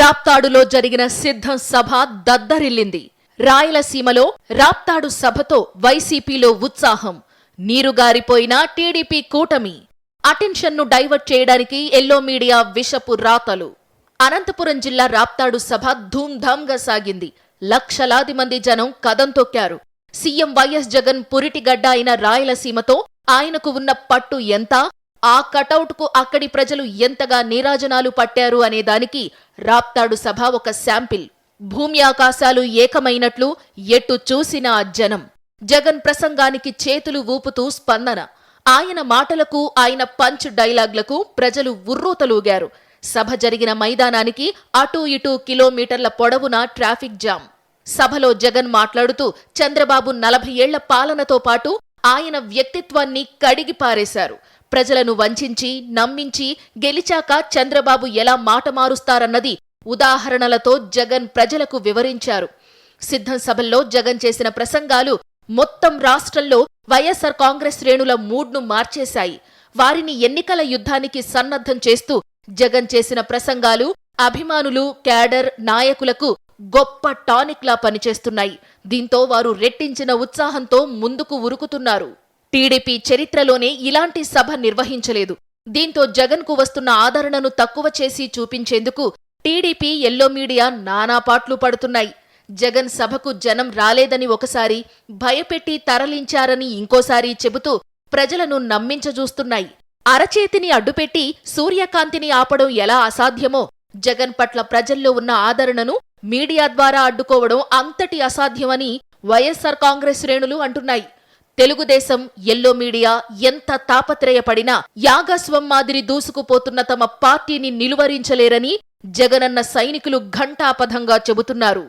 రాప్తాడులో జరిగిన సిద్ధం సభ దద్దరిల్లింది. రాయలసీమలో రాప్తాడు సభతో వైసీపీలో ఉత్సాహం. నీరుగారిపోయిన టీడీపీ కూటమి. అటెన్షన్ను డైవర్ట్ చేయడానికి ఎల్లో మీడియా విషపు రాతలు. అనంతపురం జిల్లా రాప్తాడు సభ ధూమ్ధామ్గా సాగింది. లక్షలాది మంది జనం కదం తొక్కారు. సీఎం వైఎస్ జగన్ పురిటిగడ్డ అయిన రాయలసీమతో ఆయనకు ఉన్న పట్టు ఎంత? ఆ కటౌట్కు అక్కడి ప్రజలు ఎంతగా నీరాజనాలు పట్టారు అనే దానికి రాప్తాడు సభ ఒక శాంపిల్. భూమి ఆకాశాలు ఏకమైనట్లు ఎటు చూసినా జనం. జగన్ ప్రసంగానికి చేతులు ఊపుతూ స్పందన. ఆయన మాటలకు ఆయన పంచ్ డైలాగ్లకు ప్రజలు ఉర్రూతలూగారు. సభ జరిగిన మైదానానికి అటూ ఇటూ కిలోమీటర్ల పొడవునా ట్రాఫిక్ జామ్. సభలో జగన్ మాట్లాడుతూ చంద్రబాబు నలభై ఏళ్ళ పాలనతో పాటు ఆయన వ్యక్తిత్వాన్ని కడిగి పారేశారు ప్రజలను వంచించి నమ్మించి గెలిచాక చంద్రబాబు ఎలా మాట మారుస్తారన్నది ఉదాహరణలతో జగన్ ప్రజలకు వివరించారు. సిద్ధం సభల్లో జగన్ చేసిన ప్రసంగాలు మొత్తం రాష్ట్రంలో వైఎస్సార్ కాంగ్రెస్ శ్రేణుల మూడ్ను మార్చేశాయి. వారిని ఎన్నికల యుద్ధానికి సన్నద్ధం చేస్తూ జగన్ చేసిన ప్రసంగాలు అభిమానులు క్యాడర్ నాయకులకు గొప్ప టానిక్లా పనిచేస్తున్నాయి. దీంతో వారు రెట్టించిన ఉత్సాహంతో ముందుకు ఉరుకుతున్నారు. టీడీపీ చరిత్రలోనే ఇలాంటి సభ నిర్వహించలేదు. దీంతో జగన్కు వస్తున్న ఆదరణను తక్కువ చేసి చూపించేందుకు టీడీపీ ఎల్లో మీడియా నానాపాట్లు పడుతున్నాయి. జగన్ సభకు జనం రాలేదని ఒకసారి భయపెట్టి తరలించారని ఇంకోసారి చెబుతూ ప్రజలను నమ్మించజూస్తున్నాయి. అరచేతిని అడ్డుపెట్టి సూర్యకాంతిని ఆపడం ఎలా అసాధ్యమో జగన్ పట్ల ప్రజల్లో ఉన్న ఆదరణను మీడియా ద్వారా అడ్డుకోవడం అంతటి అసాధ్యమని వైఎస్సార్ కాంగ్రెస్ శ్రేణులు అంటున్నాయి. తెలుగుదేశం ఎల్లో మీడియా ఎంత తాపత్రయపడినా యాగస్వం మాదిరి దూసుకుపోతున్న తమ పార్టీని నిలువరించలేరని జగనన్న సైనికులు ఘంటాపథంగా చెబుతున్నారు.